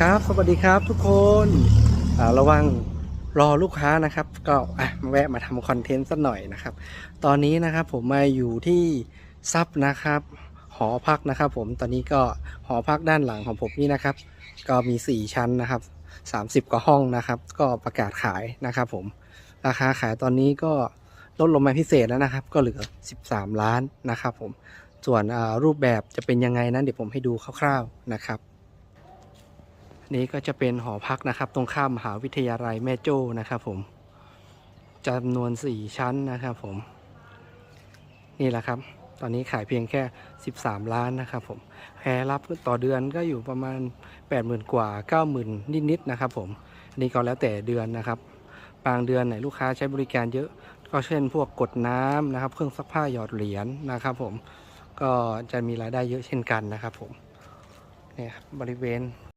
ครับ สวัสดีครับทุกคนระวังรอลูกค้านะครับ ก็อะมาแวะมาทำคอนเทนต์สักหน่อยนะครับ ตอนนี้นะครับผมมาอยู่ที่ซับนะครับ หอพักนะครับ ผมตอนนี้ก็หอพักด้านหลังของผมนี่นะครับ ก็มี 4 ชั้นนะครับ 30 กว่าห้องนะครับ ก็ประกาศขายนะครับ ผมราคาขายตอนนี้ก็ลดลงมาพิเศษแล้วนะครับ ก็เหลือ 13 ล้านนะครับ ผมส่วนรูปแบบจะเป็นยังไงนั้นเดี๋ยวผมให้ดูคร่าว ๆนะครับ นี่ก็จะเป็นหอพักนะครับ ตรงข้ามมหาวิทยาลัยแม่โจ้นะครับผมจำนวน 4 ชั้นนะครับผม นี่แหละครับ ตอนนี้ขายเพียงแค่ 13 ล้านนะครับผมแพรรับต่อเดือนก็อยู่ประมาณ 80,000 กว่า 90,000 นิดๆนะครับผมอันนี้ก็แล้วแต่เดือนนะครับ บางเดือนไหนลูกค้าใช้บริการเยอะ ก็เช่นพวกกดน้ำนะครับ เครื่องซักผ้าหยอดเหรียญนะครับผม ก็จะมีรายได้เยอะเช่นกันนะครับผม เนี่ยครับบริเวณ